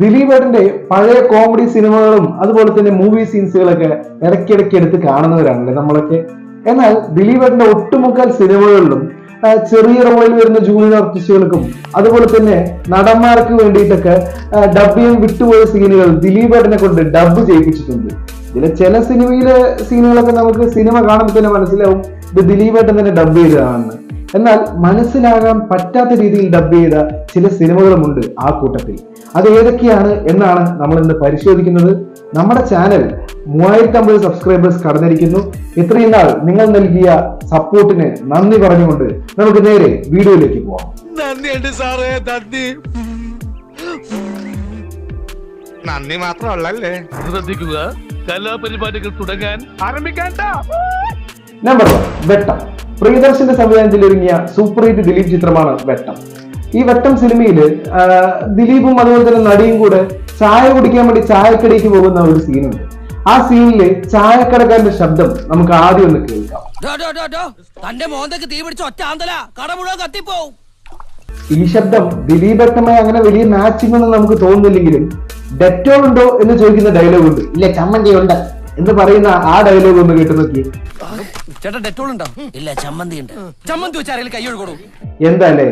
ദിലീപേട്ടന്റെ പഴയ കോമഡി സിനിമകളും അതുപോലെ തന്നെ മൂവി സീൻസുകളൊക്കെ ഇടയ്ക്കിടയ്ക്ക് എടുത്ത് കാണുന്നവരാണല്ലേ നമ്മളൊക്കെ? എന്നാൽ ദിലീപേട്ടന്റെ ഒട്ടുമുക്കാൽ സിനിമകളിലും ചെറിയ റോളിൽ വരുന്ന ജൂനിയർ ആർട്ടിസ്റ്റുകൾക്കും അതുപോലെ തന്നെ നടന്മാർക്ക് വേണ്ടിയിട്ടൊക്കെ ഡബ് ചെയ്യാൻ വിട്ടുപോയ സീനുകൾ ദിലീപേട്ടനെ കൊണ്ട് ഡബ് ചെയ്യിപ്പിച്ചിട്ടുണ്ട്. ഇതിലെ ചില സിനിമയിലെ സീനുകളൊക്കെ നമുക്ക് സിനിമ കാണുമ്പോൾ തന്നെ മനസ്സിലാവും ഇത് ദിലീപേട്ടൻ തന്നെ ഡബ് ചെയ്തതാണെന്ന്. എന്നാൽ മനസ്സിലാകാൻ പറ്റാത്ത രീതിയിൽ ഡബ് ചെയ്ത ചില സിനിമകളുമുണ്ട് ആ കൂട്ടത്തിൽ. അത് ഏതൊക്കെയാണ് എന്നാണ് നമ്മൾ ഇന്ന് പരിശോധിക്കുന്നത്. നമ്മുടെ ചാനൽ മൂവായിരത്തി അമ്പത് സബ്സ്ക്രൈബേഴ്സ് കടന്നിരിക്കുന്നു. ഇത്രയും നാൾ നിങ്ങൾ നൽകിയ സപ്പോർട്ടിന് നന്ദി പറഞ്ഞുകൊണ്ട് നമുക്ക് നേരെ വീഡിയോയിലേക്ക് പോവാം. നന്ദിയുണ്ട് സാറേ നന്ദി. നന്ദി മാത്രമല്ലേ ശ്രദ്ധിക്കുക കലാപരിപാടികൾ തുടങ്ങാൻ ആരംഭിക്കാൻ നമ്പർ വൺ വെട്ടം. പ്രിയദർശന്റെ സംവിധാനത്തിൽ ഒരുങ്ങിയ സൂപ്പർ ഹിറ്റ് ദിലീപ് ചിത്രമാണ് വെട്ടം. ഈ വെട്ടം സിനിമയിൽ ദിലീപും അതുപോലെ തന്നെ നടിയും കൂടെ ചായ കുടിക്കാൻ വേണ്ടി ചായക്കടയ്ക്ക് പോകുന്ന ഒരു സീനുണ്ട്. ആ സീനിൽ ചായക്കടക്കാരന്റെ ശബ്ദം നമുക്ക് ആദ്യം ഒന്ന് കേൾക്കാം. തന്റെ മോന്തക്ക് തീ പിടിച്ച ഒറ്റ ആന്തല. കട മുഴുവൻ കത്തിപ്പോവും. ഈ ശബ്ദം ദിലീപ് വെട്ടമായി അങ്ങനെ വലിയ മാച്ചിങ് ഒന്നും നമുക്ക് തോന്നുന്നില്ലെങ്കിലും ഡെറ്റോൾ ഉണ്ടോ എന്ന് ചോദിക്കുന്ന ഡയലോഗ് ഉണ്ട്. ഇല്ല ചമ്മന്തി ഉണ്ട് എന്ന് പറയുന്ന ആ ഡയലോഗ് ഒന്ന് കേട്ടു നോക്കി ചേട്ടാ ഡെറ്റോൾ ഉണ്ടോ? ഇല്ല ചമ്മന്തി ഉണ്ട്. ചമ്മന്തി വെച്ച് ആരെങ്കിലും കൈ ഒഴുകൊടു? എന്താല്ലേ?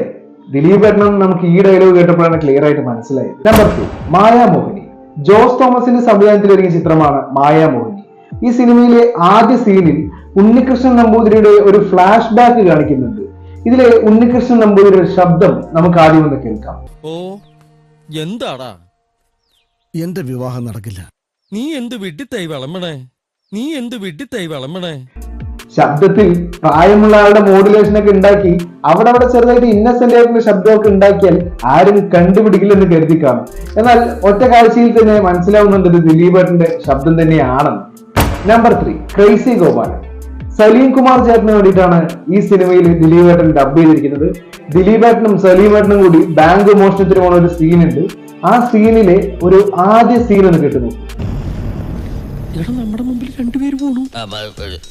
ദിലീപ് എണ്ണം നമുക്ക് ഈ ഡയലോഗ് കേട്ടപ്പോഴാണ് ക്ലിയർ ആയിട്ട് മനസ്സിലായത്. Number two മായാമോഹിനി. ജോസ് തോമസിന്റെ സംവിധാനത്തിൽ ഒരുങ്ങിയ ചിത്രമാണ് മായാമോഹിനി. ഈ സിനിമയിലെ ആദ്യ സീനിൽ ഉണ്ണികൃഷ്ണൻ നമ്പൂതിരിയുടെ ഒരു ഫ്ലാഷ് ബാക്ക് കാണിക്കുന്നുണ്ട്. ഇതിലെ ഉണ്ണികൃഷ്ണൻ നമ്പൂതിരിയുടെ ശബ്ദം നമുക്ക് ആദ്യം ഒന്ന് കേൾക്കാം. ഓ എന്താടാ? എന്റെ വിവാഹം നടക്കില്ല. നീ എന്ത് വിട്ടിത്തായി വിളമ്പണേ? നീ എന്ത് വിട്ടിത്തായി വിളമ്പണേ? ശബ്ദത്തിൽ പ്രായമുള്ള ആളുടെ മോഡുലേഷൻ ഒക്കെ ഉണ്ടാക്കി അവിടെ അവിടെ ചെറുതായിട്ട് ഇന്നസെന്റ് ആയിട്ടുള്ള ശബ്ദമൊക്കെ ഉണ്ടാക്കിയാൽ ആരും കണ്ടുപിടിക്കില്ലെന്ന് കരുതി കാണും എന്നാൽ ഒറ്റ കാഴ്ചയിൽ തന്നെ മനസ്സിലാവുന്നുണ്ട് ഇത് ദിലീപേട്ടന്റെ ശബ്ദം തന്നെയാണെന്ന്. Number three crazy Gopalan. Salim Kumar ചേട്ടന് വേണ്ടിയിട്ടാണ് ഈ സിനിമയിൽ ദിലീപേട്ടൻ ഡബ് ചെയ്തിരിക്കുന്നത്. ദിലീപേട്ടനും സലീമേട്ടനും കൂടി ബാങ്ക് മോഷണത്തിന് പോണ ഒരു സീനുണ്ട് ആ സീനിലെ ഒരു ആദ്യ സീൻ ഒന്ന് കിട്ടുന്നു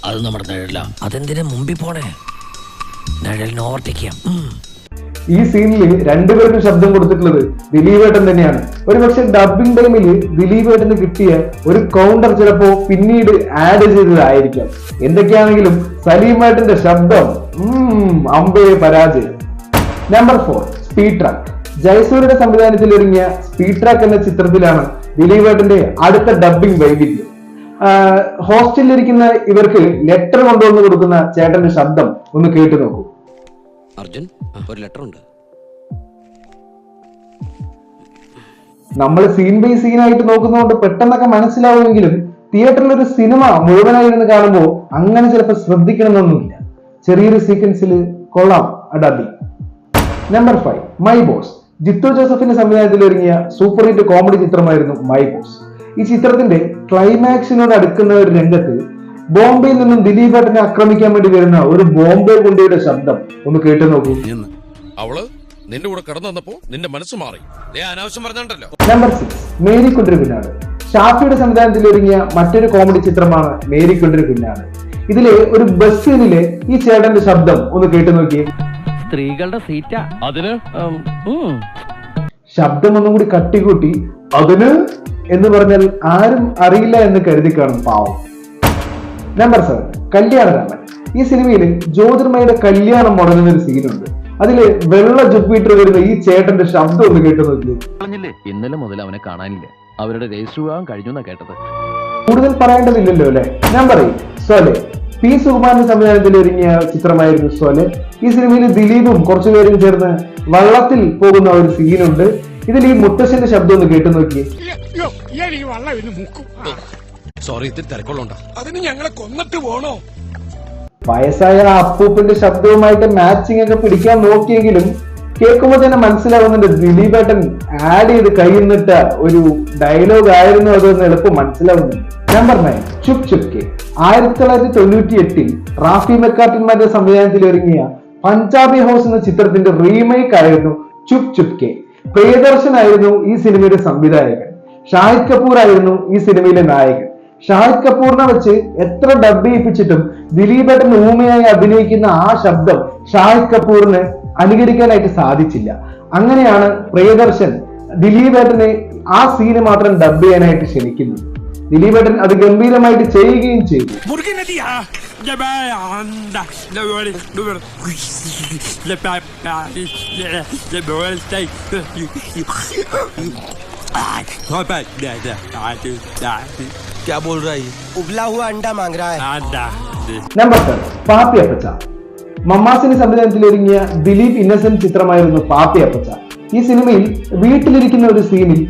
അത് നമ്മുടെ നിഴല അതെന്തിനാ മുമ്പിൽ പോണേ? നിഴലിനെ ഓവർടേക്ക് ഈ സീനിൽ രണ്ടുപേർക്കും ശബ്ദം കൊടുത്തിട്ടുള്ളത് ദിലീപേട്ടൻ തന്നെയാണ്. ഒരു പക്ഷെ ഡബിംഗ് ടൈമിൽ ദിലീപേട്ടന് കിട്ടിയ ഒരു കൗണ്ടർ ചിലപ്പോ പിന്നീട് ആഡ് ചെയ്തതായിരിക്കാം. എന്തൊക്കെയാണെങ്കിലും സലീമേട്ടന്റെ ശബ്ദം ഉം, അമ്പേ പരാജയം. നമ്പർ ഫോർ സ്പീഡ് ട്രാക്ക് ജയസൂര്യയുടെ സംവിധാനത്തിൽ ഒരുങ്ങിയ സ്പീഡ് ട്രാക്ക് എന്ന ചിത്രത്തിലാണ് ദിലീപേട്ടന്റെ അടുത്ത ഡബിംഗ് വൈവിധ്യം ഹോസ്റ്റലിലിരിക്കുന്ന ഇവർക്ക് ലെറ്റർ കൊണ്ടുവന്ന് കൊടുക്കുന്ന ചേട്ടന്റെ ശബ്ദം ഒന്ന് കേട്ടു നോക്കൂ. അർജുൻ ഒരു ലെറ്റർ ഉണ്ട്. നമ്മൾ സീൻ ബൈ സീൻ ആയിട്ട് നോക്കുന്നതുകൊണ്ട് പെട്ടെന്നൊക്കെ മനസ്സിലാവുമെങ്കിലും തിയേറ്ററിൽ ഒരു സിനിമ മുഴുവനായി ഇരുന്ന് കാണുമ്പോൾ അങ്ങനെ ചിലപ്പോൾ ശ്രദ്ധിക്കണമെന്നൊന്നുമില്ല. ചെറിയൊരു സീക്വൻസിൽ കൊള്ളാം അഡാബി. Number five my boss Jithu ജോസഫിന്റെ സംവിധാനത്തിൽ ഒരുങ്ങിയ സൂപ്പർ ഹിറ്റ് കോമഡി ചിത്രമായിരുന്നു മൈ ബോസ് ഈ ചിത്രത്തിന്റെ ക്ലൈമാക്സിനോട് അടുക്കുന്ന ഒരു രംഗത്ത് ബോംബെയിൽ നിന്നും ദിലീപ് ഏട്ടനെ ആക്രമിക്കാൻ വേണ്ടി വരുന്ന ഒരു ബോംബെ കുണ്ടിയുടെ ശബ്ദം ഒന്ന് കേട്ടു നോക്കൂ. അവൾ നിന്റെ കൂടെ കടന്നു വന്നപ്പോ നിന്റെ മനസ്സ് മാറി. അനാവശ്യം പറഞ്ഞോണ്ടല്ലോ നമ്പർ സിക്സ് മേരി കുണ്ടിന് പിന്നാണ് ഷാഫിയുടെ സംവിധാനത്തിൽ ഒരുങ്ങിയ മറ്റൊരു കോമഡി ചിത്രമാണ് മേരി കുണ്ടിന് പിന്നാണ് ഇതിലെ ഒരു ബസ് സീനിലെ ഈ ചേട്ടന്റെ ശബ്ദം ഒന്ന് കേട്ടു നോക്കിയേ. സ്ത്രീകളുടെ സീറ്റ? അതിന്. ശബ്ദം ഒന്നും കൂടി കട്ടിക്കൂട്ടി. അതിന്? എന്ന് പറഞ്ഞാൽ ആരും അറിയില്ല എന്ന് കരുതി കാണും പാവം. Number seven Kalyanaraman. ഈ സിനിമയിൽ ജ്യോതിർമയുടെ കല്യാണം മുടങ്ങുന്ന ഒരു സീനുണ്ട് അതിൽ വെള്ള ജുപ്പീറ്റർ വരുന്ന ഈ ചേട്ടന്റെ ശബ്ദം ഒന്ന് കേട്ടതില്ലേ ഇന്നലെ മുതൽ അവനെ കാണാനില്ല. അവരുടെ രജിസ്റ്റർ വിവാഹം കഴിഞ്ഞു കേട്ടത്. കൂടുതൽ പറയേണ്ടതില്ലല്ലോ അല്ലെ? Number eight Sholay. പി സുകുമാരന്റെ സംവിധാനത്തിൽ ഒരുങ്ങിയ ചിത്രമായിരുന്നു സോലെ. ഈ സിനിമയിൽ ദിലീപും കുറച്ചുപേരും ചേർന്ന് വള്ളത്തിൽ പോകുന്ന ഒരു സീനുണ്ട് ഇതിൽ ഈ മുത്തശ്ശന്റെ ശബ്ദം ഒന്ന് കേട്ടു നോക്കിയേ. സോറി ഇത്തിരി തിരക്കുള്ളോണ്ടാ അതിന് ഞങ്ങളെ കൊന്നിട്ട് പോണോ? വയസ്സായ ആ അപ്പൂപ്പന്റെ ശബ്ദവുമായിട്ട് മാച്ചിങ് ഒക്കെ പിടിക്കാൻ നോക്കിയെങ്കിലും കേൾക്കുമ്പോൾ തന്നെ മനസ്സിലാവുന്നുണ്ട് ദിലീപേട്ടൻ ആഡ് ചെയ്ത് കൈന്നിട്ട ഒരു ഡയലോഗ് ആയിരുന്നു അതെന്ന് എളുപ്പം മനസ്സിലാവുന്നുണ്ട് നമ്പർ നയൻ ചുപ് ചുപ്കെ ആയിരത്തി തൊള്ളായിരത്തി തൊണ്ണൂറ്റി എട്ടിൽ റാഫി മെക്കാട്ടിന്മാരുടെ സംവിധാനത്തിൽ ഒരുങ്ങിയ പഞ്ചാബി ഹൗസ് എന്ന ചിത്രത്തിന്റെ റീമേക്ക് ആയിരുന്നു ചുപ് ചുപ് കെ പ്രിയദർശനായിരുന്നു ഈ സിനിമയുടെ സംവിധായകൻ. ഷാഹിദ് കപൂർ ആയിരുന്നു ഈ സിനിമയിലെ നായകൻ. ഷാഹിദ് കപൂറിനെ വെച്ച് എത്ര ഡബ് ചെയ്യിപ്പിച്ചിട്ടും ദിലീപേട്ടൻ ഊമയായി അഭിനയിക്കുന്ന ആ ശബ്ദം ഷാഹിദ് കപൂറിന് അനുകരിക്കാനായിട്ട് സാധിച്ചില്ല. അങ്ങനെയാണ് പ്രിയദർശൻ ദിലീപേട്ടനെ ആ സീന് മാത്രം ഡബ് ചെയ്യാനായിട്ട് ക്ഷണിക്കുന്നു ദിലീപേട്ടൻ അത് ഗംഭീരമായിട്ട് ചെയ്യുകയും ചെയ്തു क्या बोल रहा है उबला हुआ अंडा मांग रहा है നമ്പർ ടെൻ പാപ്പി അപ്പച്ച മമ്മാസിന് സംവിധാനത്തിൽ ഒരുങ്ങിയ ദിലീപ് ഇന്നസെന്റ് ചിത്രമായിരുന്നു പാപ്പി അപ്പച്ച ഈ സിനിമയിൽ വീട്ടിലിരിക്കുന്ന ഒരു സീനിൽ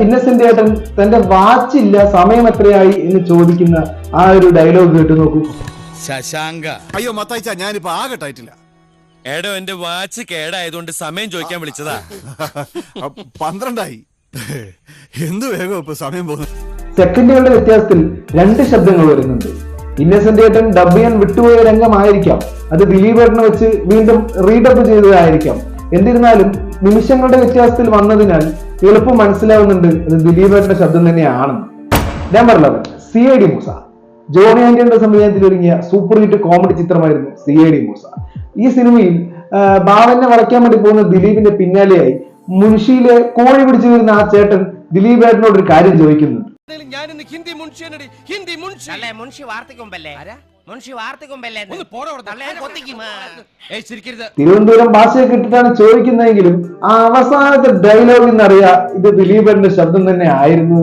ഇന്നസെന്റ് ഏട്ടൻ തന്റെ വാച്ച് ഇല്ല സമയം എത്രയായി എന്ന് ചോദിക്കുന്ന ആ ഒരു ഡയലോഗ് കേട്ട് നോക്കൂ. ശശാങ്ക. അയ്യോ മത്തായിച്ച ഞാനിപ്പോ ആകട്ടായിട്ടില്ല എടോ എന്റെ വാച്ച് കേടായതുകൊണ്ട് സമയം ചോദിക്കാൻ വിളിച്ചതാ. പന്ത്രണ്ടായി. എന്ത് വേഗം ഇപ്പൊ സമയം പോകുന്നു. സെക്കൻഡുകളുടെ വ്യത്യാസത്തിൽ രണ്ട് ശബ്ദങ്ങൾ വരുന്നുണ്ട്. ഇന്നസെന്റ് ഏട്ടൻ ഡബ് ചെയ്യാൻ വിട്ടുപോയ രംഗമായിരിക്കാം. അത് ദിലീപേട്ടനെ വെച്ച് വീണ്ടും റീഡബ് ചെയ്തതായിരിക്കാം. എന്നിരുന്നാലും നിമിഷങ്ങളുടെ വ്യത്യാസത്തിൽ വന്നതിനാൽ എളുപ്പം മനസ്സിലാവുന്നുണ്ട് അത് ദിലീപേട്ടന്റെ ശബ്ദം തന്നെയാണെന്ന് number eleven C I D Moosa. Johny ആന്റിയുടെ സംവിധാനത്തിൽ ഒരുങ്ങിയ സൂപ്പർ ഹിറ്റ് കോമഡി ചിത്രമായിരുന്നു സി ഐ ഡി മൂസ. ഈ സിനിമയിൽ ബാവനെ വളയ്ക്കാൻ വേണ്ടി പോകുന്ന ദിലീപിന്റെ പിന്നാലെയായി മുൻഷിയിലെ കോഴി പിടിച്ചു വരുന്ന ആ ചേട്ടൻ ദിലീപ് ഏട്ടനോട് ഒരു കാര്യം ചോദിക്കുന്നുണ്ട്. ഞാൻ ഹിന്ദി ഹിന്ദി മുൻഷി. ഹിന്ദി മുൻഷി വാർത്തക്കുമ്പല്ലേ ഒന്ന് തിരുവനന്തപുരം ഭാഷയൊക്കെ ഇട്ടിട്ടാണ് ചോദിക്കുന്നതെങ്കിലും ആ അവസാനത്തെ ഡയലോഗ് എന്നറിയാ ഇത് ദിലീപന്റെ ശബ്ദം തന്നെ ആയിരുന്നു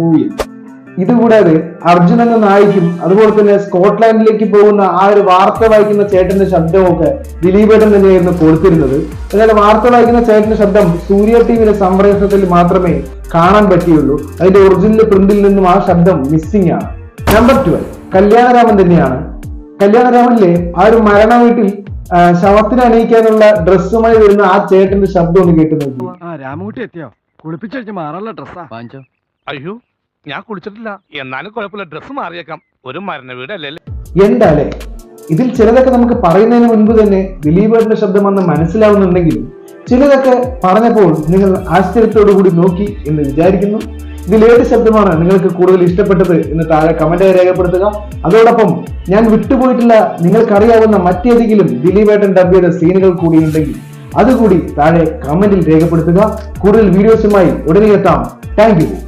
ഇതുകൂടാതെ അർജുൻ എന്ന നായിക്കും അതുപോലെ തന്നെ സ്കോട്ട്ലാൻഡിലേക്ക് പോകുന്ന ആ ഒരു വാർത്ത വായിക്കുന്ന ചേട്ടന്റെ ശബ്ദമൊക്കെ ദിലീപേട്ടൻ തന്നെയായിരുന്നു കൊടുത്തിരുന്നത്. എന്നാൽ വാർത്ത വായിക്കുന്ന ചേട്ടന്റെ ശബ്ദം സൂര്യ ടീമിന്റെ സംപ്രേഷണത്തിൽ മാത്രമേ കാണാൻ പറ്റിയുള്ളൂ. അതിന്റെ ഒറിജിനൽ പ്രിന്റിൽ നിന്നും ആ ശബ്ദം മിസ്സിംഗ് ആണ്. നമ്പർ ട്വൽവ് കല്യാണരാമൻ തന്നെയാണ് കല്യാണരാമനിലെ ആ ഒരു മരണ വീട്ടിൽ ശവത്തിന് അണിയിക്കാനുള്ള ഡ്രസ്സുമായി വരുന്ന ആ ചേട്ടന്റെ ശബ്ദം ഒന്ന് കേട്ടു നോക്കി. രാമകുട്ടി എത്തിയോ? കുളിപ്പിച്ചു മാറാനുള്ള ഡ്രസ്സാ. അയ്യോ ഞാൻ കുളിച്ചിട്ടില്ല. എന്നാലും കുഴപ്പമില്ല ഡ്രസ്സ് മാറിയേക്കാം. ഒരു മരണ വീടല്ലേ? എന്താലേ ഇതിൽ ചിലതൊക്കെ നമുക്ക് പറയുന്നതിന് മുൻപ് തന്നെ ദിലീപേട്ടന്റെ ശബ്ദം വന്ന് മനസ്സിലാവുന്നുണ്ടെങ്കിലും ചിലതൊക്കെ പറഞ്ഞപ്പോൾ നിങ്ങൾ ആശ്ചര്യത്തോടു കൂടി നോക്കി എന്ന് വിചാരിക്കുന്നു. ഇതിൽ ഏത് ശബ്ദമാണ് നിങ്ങൾക്ക് കൂടുതൽ ഇഷ്ടപ്പെട്ടത് എന്ന് താഴെ കമന്റായി രേഖപ്പെടുത്തുക. അതോടൊപ്പം ഞാൻ വിട്ടുപോയിട്ടില്ല നിങ്ങൾക്കറിയാവുന്ന മറ്റേതെങ്കിലും ദിലീപേട്ടൻ ഡബ് ചെയ്ത സീനുകൾ കൂടിയുണ്ടെങ്കിൽ അതുകൂടി താഴെ കമന്റിൽ രേഖപ്പെടുത്തുക. കൂടുതൽ വീഡിയോസുമായി ഉടനെ എത്താം. താങ്ക്